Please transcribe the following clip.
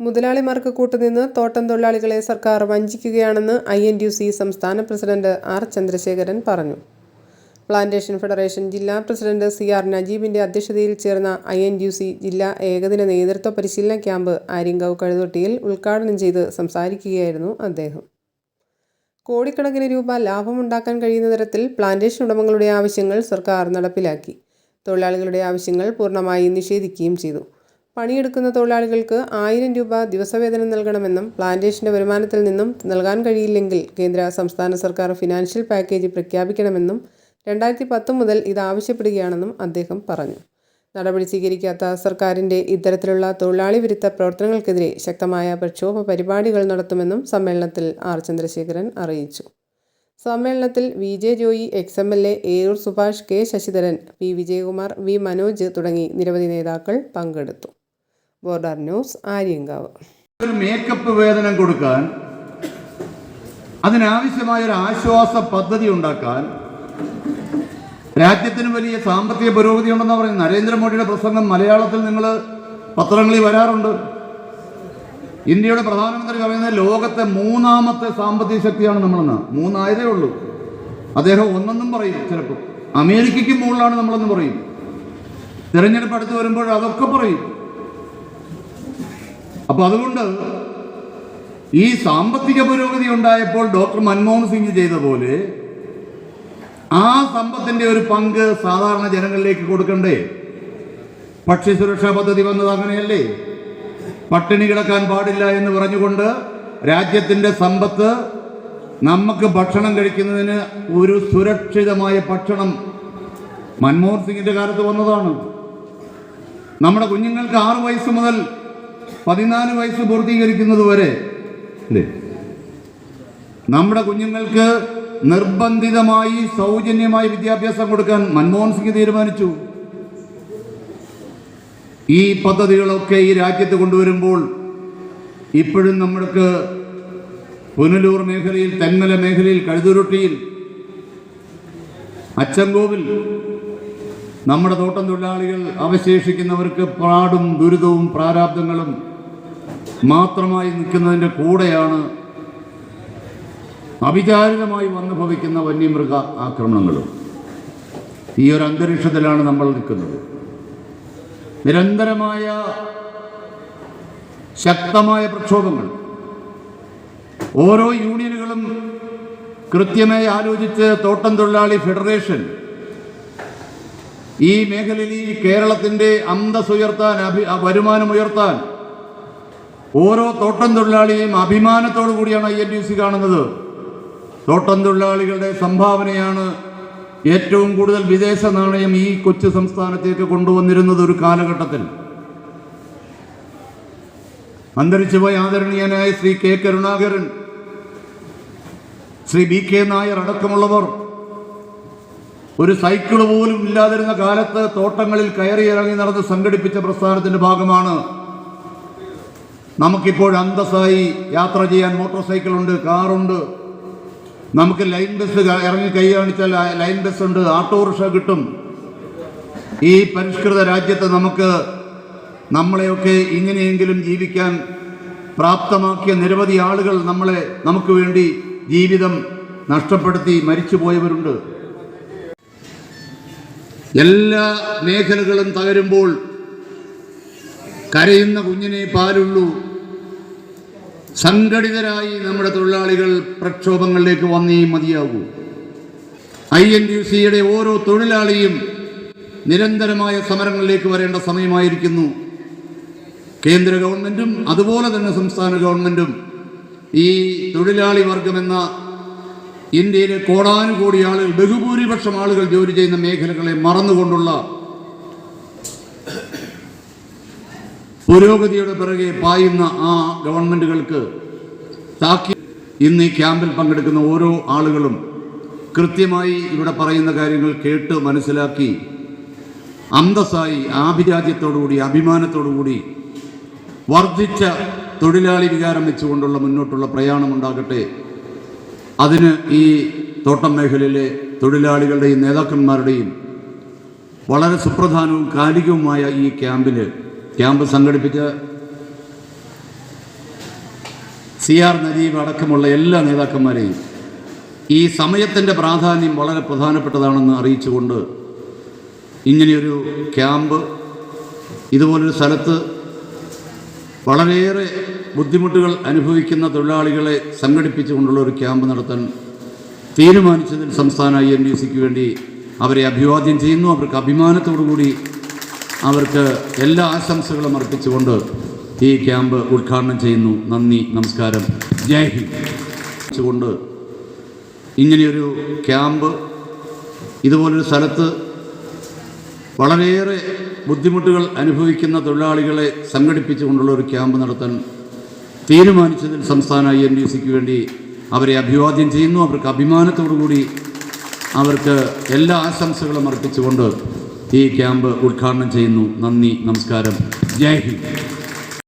മുതലാളിമാർക്ക് കൂട്ടുനിന്ന് തോട്ടം തൊഴിലാളികളെ സർക്കാർ വഞ്ചിക്കുകയാണെന്ന് ഐ എൻ യു സി സംസ്ഥാന പ്രസിഡന്റ് ആർ ചന്ദ്രശേഖരൻ പറഞ്ഞു. പ്ലാന്റേഷൻ ഫെഡറേഷൻ ജില്ലാ പ്രസിഡന്റ് സി ആർ നജീബിന്റെ അധ്യക്ഷതയിൽ ചേർന്ന ഐ എൻ യു സി ജില്ലാ ഏകദിന നേതൃത്വ പരിശീലന ക്യാമ്പ് ആര്യങ്കാവ് കഴുതൊട്ടിയിൽ ഉദ്ഘാടനം ചെയ്ത് സംസാരിക്കുകയായിരുന്നു അദ്ദേഹം. കോടിക്കണക്കിന് രൂപ ലാഭമുണ്ടാക്കാൻ കഴിയുന്ന തരത്തിൽ പ്ലാന്റേഷൻ ഉടമകളുടെ ആവശ്യങ്ങൾ സർക്കാർ നടപ്പിലാക്കി. തൊഴിലാളികളുടെ ആവശ്യങ്ങൾ പൂർണമായി നിഷേധിക്കുകയും ചെയ്തു. പണിയെടുക്കുന്ന തൊഴിലാളികൾക്ക് ആയിരം രൂപ ദിവസവേതനം നൽകണമെന്നും പ്ലാന്റേഷന്റെ വരുമാനത്തിൽ നിന്നും നൽകാൻ കഴിയില്ലെങ്കിൽ കേന്ദ്ര സംസ്ഥാന സർക്കാർ ഫിനാൻഷ്യൽ പാക്കേജ് പ്രഖ്യാപിക്കണമെന്നും രണ്ടായിരത്തി പത്ത് മുതൽ ഇത് ആവശ്യപ്പെടുകയാണെന്നും അദ്ദേഹം പറഞ്ഞു. നടപടി സ്വീകരിക്കാത്ത സർക്കാരിന്റെ ഇത്തരത്തിലുള്ള തൊഴിലാളി വിരുദ്ധ പ്രവർത്തനങ്ങൾക്കെതിരെ ശക്തമായ പ്രക്ഷോഭ പരിപാടികൾ നടത്തുമെന്നും സമ്മേളനത്തിൽ ആർ ചന്ദ്രശേഖരൻ അറിയിച്ചു. സമ്മേളനത്തിൽ V J Joy ex M L A Eroor Subhash K Sasidharan P Vijayakumar V Manoj തുടങ്ങി നിരവധി നേതാക്കൾ പങ്കെടുത്തു. Border news Aryankavu. ഒരു മേക്കപ്പ് വേതനം കൊടുക്കാൻ അതിനാവശ്യമായ ഒരു ആശ്വാസ പദ്ധതി ഉണ്ടാക്കാൻ രാജ്യത്തിന് വലിയ സാമ്പത്തിക പുരോഗതി ഉണ്ടെന്ന് പറയുന്നത്. നരേന്ദ്രമോദിയുടെ പ്രസംഗം മലയാളത്തിൽ നിങ്ങൾ പത്രങ്ങളിൽ വരാറുണ്ട്. ഇന്ത്യയുടെ പ്രധാനമന്ത്രി പറയുന്നത് ലോകത്തെ മൂന്നാമത്തെ സാമ്പത്തിക ശക്തിയാണ് നമ്മളെന്ന്. മൂന്നായതേ ഉള്ളൂ. അദ്ദേഹം ഒന്നെന്നും പറയും ചിലപ്പോൾ. അമേരിക്കയ്ക്ക് മുകളിലാണ് നമ്മളെന്ന് പറയും. തിരഞ്ഞെടുപ്പ് അടുത്ത് വരുമ്പോൾ അതൊക്കെ പറയും. അപ്പൊ അതുകൊണ്ട് ഈ സാമ്പത്തിക പുരോഗതി ഉണ്ടായപ്പോൾ ഡോക്ടർ മൻമോഹൻ സിംഗ് ചെയ്ത പോലെ ആ സമ്പത്തിന്റെ ഒരു പങ്ക് സാധാരണ ജനങ്ങളിലേക്ക് കൊടുക്കണ്ടേ? ഭക്ഷ്യസുരക്ഷാ പദ്ധതി വന്നത് അങ്ങനെയല്ലേ? പട്ടിണി കിടക്കാൻ പാടില്ല എന്ന് പറഞ്ഞുകൊണ്ട് രാജ്യത്തിന്റെ സമ്പത്ത് നമുക്ക് ഭക്ഷണം കഴിക്കുന്നതിന് ഒരു സുരക്ഷിതമായ ഭക്ഷണം മൻമോഹൻ സിംഗിന്റെ കാലത്ത് വന്നതാണ്. നമ്മുടെ കുഞ്ഞുങ്ങൾക്ക് ആറു വയസ്സ് മുതൽ പതിനാല് വയസ്സ് പൂർത്തീകരിക്കുന്നത് വരെ അല്ലേ? നമ്മുടെ കുഞ്ഞുങ്ങൾക്ക് നിർബന്ധിതമായി സൗജന്യമായി വിദ്യാഭ്യാസം കൊടുക്കാൻ മൻമോഹൻ സിംഗ് തീരുമാനിച്ചു. ഈ പദ്ധതികളൊക്കെ ഈ രാജ്യത്ത് കൊണ്ടുവരുമ്പോൾ ഇപ്പോഴും നമ്മൾക്ക് പുനലൂർ മേഖലയിൽ തെന്മല മേഖലയിൽ കഴുതുരുട്ടിയിൽ അച്ചൻകോവിൽ നമ്മുടെ തോട്ടം തൊഴിലാളികൾ അവശേഷിക്കുന്നവർക്ക് പാടും ദുരിതവും പ്രാരാബ്ദങ്ങളും മാത്രമായി നിൽക്കുന്നതിന്റെ കൂടെയാണ് അവിചാരിതമായി വന്നു ഭവിക്കുന്ന വന്യമൃഗ ആക്രമണങ്ങളും ഈ ഒരു അന്തരീക്ഷത്തിലാണ് നമ്മൾ നിൽക്കുന്നത്. നിരന്തരമായ ശക്തമായ പ്രക്ഷോഭങ്ങൾ ഓരോ യൂണിയനുകളും കൃത്യമായി ആലോചിച്ച് തോട്ടം തൊഴിലാളി ഫെഡറേഷൻ ഈ മേഖലയിൽ ഈ കേരളത്തിന്റെ അന്തസ് ഉയർത്താൻ അഭി വരുമാനം ഉയർത്താൻ ഓരോ തോട്ടം തൊഴിലാളിയെയും അഭിമാനത്തോടു കൂടിയാണ് ഐ എൻ ഡി സി കാണുന്നത്. തോട്ടം തൊഴിലാളികളുടെ സംഭാവനയാണ് ഏറ്റവും കൂടുതൽ വിദേശ നാണയം ഈ കൊച്ചു സംസ്ഥാനത്തേക്ക് കൊണ്ടുവന്നിരുന്നത് ഒരു കാലഘട്ടത്തിൽ. അന്തരിച്ചുപോയ ആദരണീയനായ Shri K Karunakaran Shri B K Nair അടക്കമുള്ളവർ ഒരു സൈക്കിൾ പോലും ഇല്ലാതിരുന്ന കാലത്ത് തോട്ടങ്ങളിൽ കയറി ഇറങ്ങി നടന്ന് സംഘടിപ്പിച്ച പ്രസ്ഥാനത്തിന്റെ ഭാഗമാണ് നമുക്കിപ്പോൾ അന്തസ്സായി യാത്ര ചെയ്യാൻ മോട്ടോർ സൈക്കിളുണ്ട് കാറുണ്ട് നമുക്ക് ലൈൻ ബസ് ഇറങ്ങി കൈ കാണിച്ചാൽ ലൈൻ ബസ് ഉണ്ട്. ഓട്ടോറിക്ഷ കിട്ടും. ഈ പരിഷ്കൃത രാജ്യത്ത് നമുക്ക് നമ്മളെയൊക്കെ ഇങ്ങനെയെങ്കിലും ജീവിക്കാൻ പ്രാപ്തമാക്കിയ നിരവധി ആളുകൾ നമ്മളെ നമുക്ക് വേണ്ടി ജീവിതം നഷ്ടപ്പെടുത്തി മരിച്ചുപോയവരുണ്ട്. എല്ലാ മേഖലകളും തകരുമ്പോൾ കരയുന്ന കുഞ്ഞിനെ പാലുള്ളൂ. സംഘടിതരായി നമ്മുടെ തൊഴിലാളികൾ പ്രക്ഷോഭങ്ങളിലേക്ക് വന്നേ മതിയാകൂ. ഐ എൻ യു സിയുടെ ഓരോ തൊഴിലാളിയും നിരന്തരമായ സമരങ്ങളിലേക്ക് വരേണ്ട സമയമായിരിക്കുന്നു. കേന്ദ്ര ഗവൺമെന്റും അതുപോലെ തന്നെ സംസ്ഥാന ഗവൺമെന്റും ഈ തൊഴിലാളി വർഗമെന്ന ഇന്ത്യയിലെ കോടാനുകോടി ആളുകൾ ബഹുഭൂരിപക്ഷം ആളുകൾ ജോലി ചെയ്യുന്ന മേഖലകളെ മറന്നുകൊണ്ടുള്ള പുരോഗതിയുടെ പിറകെ പായുന്ന ആ ഗവൺമെന്റുകൾക്ക് താക്കി ഇന്ന് ഈ ക്യാമ്പിൽ പങ്കെടുക്കുന്ന ഓരോ ആളുകളും കൃത്യമായി ഇവിടെ പറയുന്ന കാര്യങ്ങൾ കേട്ട് മനസ്സിലാക്കി അന്തസ്സായി ആഭിരാജ്യത്തോടുകൂടി അഭിമാനത്തോടുകൂടി വർദ്ധിച്ച തൊഴിലാളി വികാരം വെച്ചുകൊണ്ടുള്ള മുന്നോട്ടുള്ള പ്രയാണം ഉണ്ടാകട്ടെ. അതിന് ഈ തോട്ടം മേഖലയിലെ തൊഴിലാളികളുടെയും നേതാക്കന്മാരുടെയും വളരെ സുപ്രധാനവും കാലികവുമായ ഈ ക്യാമ്പിൽ ക്യാമ്പ് സംഘടിപ്പിച്ച സി ആർ നജീബ് അടക്കമുള്ള എല്ലാ നേതാക്കന്മാരെയും ഈ സമയത്തിന്റെ പ്രാധാന്യം വളരെ പ്രധാനപ്പെട്ടതാണെന്ന് അറിയിച്ചുകൊണ്ട് ഇങ്ങനെയൊരു ക്യാമ്പ് ഇതുപോലൊരു സ്ഥലത്ത് വളരെയേറെ ബുദ്ധിമുട്ടുകൾ അനുഭവിക്കുന്ന തൊഴിലാളികളെ സംഘടിപ്പിച്ചുകൊണ്ടുള്ള ഒരു ക്യാമ്പ് നടത്താൻ തീരുമാനിച്ചതിൽ സംസ്ഥാന ഐ എൻ ഡി സിക്ക് വേണ്ടി അവരെ അഭിവാദ്യം ചെയ്യുന്നു. അവർക്ക് അഭിമാനത്തോടു കൂടി അവർക്ക് എല്ലാ ആശംസകളും അർപ്പിച്ചുകൊണ്ട് ഈ ക്യാമ്പ് ഉദ്ഘാടനം ചെയ്യുന്നു. നന്ദി നമസ്കാരം. ജയ് ഹിന്ദ്. ഇങ്ങനെയൊരു ക്യാമ്പ് ഇതുപോലൊരു സ്ഥലത്ത് വളരെയേറെ ബുദ്ധിമുട്ടുകൾ അനുഭവിക്കുന്ന തൊഴിലാളികളെ സംഘടിപ്പിച്ചുകൊണ്ടുള്ള ഒരു ക്യാമ്പ് നടത്താൻ തീരുമാനിച്ചതിൽ സംസ്ഥാന ഐ എൻ ഡി സിക്ക് വേണ്ടി അവരെ അഭിവാദ്യം ചെയ്യുന്നു. അവർക്ക് അഭിമാനത്തോടു കൂടി അവർക്ക് എല്ലാ ആശംസകളും അർപ്പിച്ചുകൊണ്ട് ഈ ക്യാമ്പ് ഉദ്ഘാടനം ചെയ്യുന്നു. നന്ദി നമസ്കാരം. ജയ് ഹിന്ദ്.